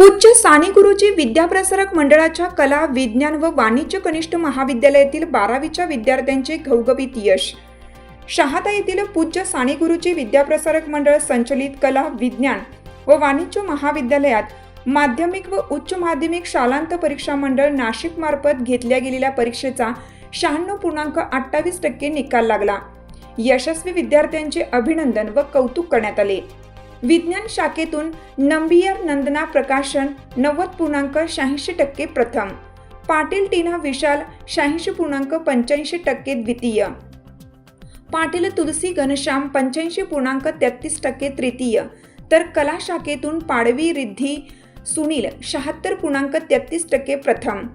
पूज्य साने गुरुजी विद्याप्रसारक मंडळाच्या कला विज्ञान व वाणिज्य कनिष्ठ महाविद्यालयातील बारावीच्या विद्यार्थ्यांचे घवघवीत यश. शहादा येथील पूज्य साने गुरुजी विद्याप्रसारक मंडळ संचलित कला विज्ञान व वाणिज्य महाविद्यालयात माध्यमिक व उच्च माध्यमिक शालांत परीक्षा मंडळ नाशिक मार्फत घेतल्या गेलेल्या परीक्षेचा शहाण्णव पूर्णांक अठ्ठावीस टक्के निकाल लागला. यशस्वी विद्यार्थ्यांचे अभिनंदन व कौतुक करण्यात आले. विज्ञान शाखेतून नंबियर नंदना प्रकाशन नव्वद पूर्णांक शहाऐंशी टक्के प्रथम. पाटील टीना विशाल शहाऐंशी पूर्णांक पंच्याऐंशी टक्के द्वितीय. पाटील तुलसी घनश्याम पंच्याऐंशी पूर्णांक तेहतीस टक्के तृतीय. तर कला शाखेतून पाडवी रिद्धी सुनील शहात्तर पूर्णांक तेहतीस टक्के प्रथम.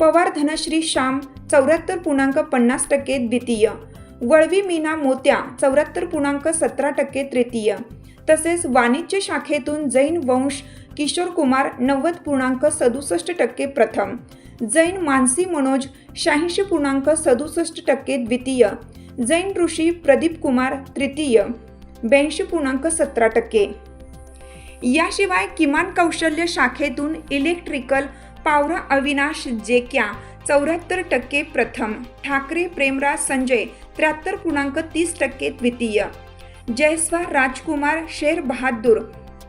पवार धनश्री श्याम चौऱ्याहत्तर पूर्णांक पन्नास टक्के द्वितीय. वळवी मीना मोत्या चौऱ्याहत्तर पूर्णांक सतरा टक्के तृतीय. तसेच वाणिज्य शाखेतून जैन वंश किशोर कुमार नव्वद पूर्णांक सदुसष्ट टक्के प्रथम जैन मानसी मनोज शहाऐंशी पूर्णांक सदुसष्ट टक्के द्वितीय जैन ऋषी प्रदीप कुमार तृतीय ब्याऐंशी पूर्णांक सतरा टक्के. याशिवाय किमान कौशल्य शाखेतून इलेक्ट्रिकल पावरा अविनाश जेक्या चौऱ्याहत्तर टक्के प्रथम ठाकरे प्रेमराज संजय त्र्याहत्तर पूर्णांक तीस टक्के द्वितीय. जयस्वार राजकुमार शेर बहादूर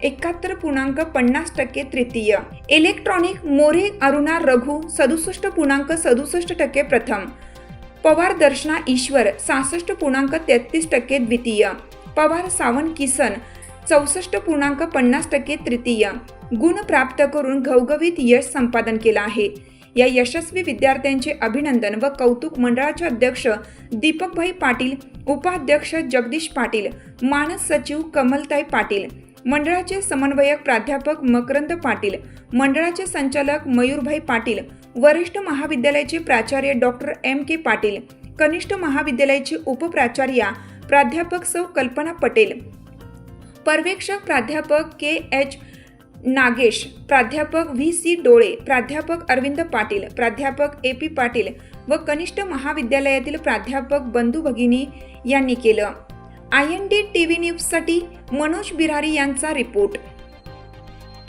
एकाहत्तर पूर्णांक पन्नास टक्के तृतीय. इलेक्ट्रॉनिक मोरे अरुणा रघु सदुसष्ट पूर्णांक सदुसष्ट टक्के प्रथम. पवार दर्शना ईश्वर सहासष्ट पूर्णांक तेहतीस टक्के द्वितीय. पवार सावन किसन चौसष्ट पूर्णांक पन्नास टक्के तृतीय. गुण प्राप्त करून घवघवीत यश संपादन केलं आहे. या यशस्वी विद्यार्थ्यांचे अभिनंदन व कौतुक मंडळाचे अध्यक्ष दीपकभाई पाटील उपाध्यक्ष जगदीश पाटील मानस सचिव कमलताई पाटील मंडळाचे समन्वयक प्राध्यापक मकरंद पाटील मंडळाचे संचालक मयूरभाई पाटील वरिष्ठ महाविद्यालयाचे प्राचार्य डॉक्टर एम के पाटील कनिष्ठ महाविद्यालयाची उपप्राचार्या प्राध्यापक सौ कल्पना पटेल. पर्यवेक्षक प्राध्यापक के एच नागेश प्राध्यापक व्ही सी डोळे प्राध्यापक अरविंद पाटील प्राध्यापक ए पी पाटील व कनिष्ठ महाविद्यालयातील प्राध्यापक बंधू भगिनी यांनी केलं. I N D T V न्यूजसाठी मनोज बिरारी यांचा रिपोर्ट.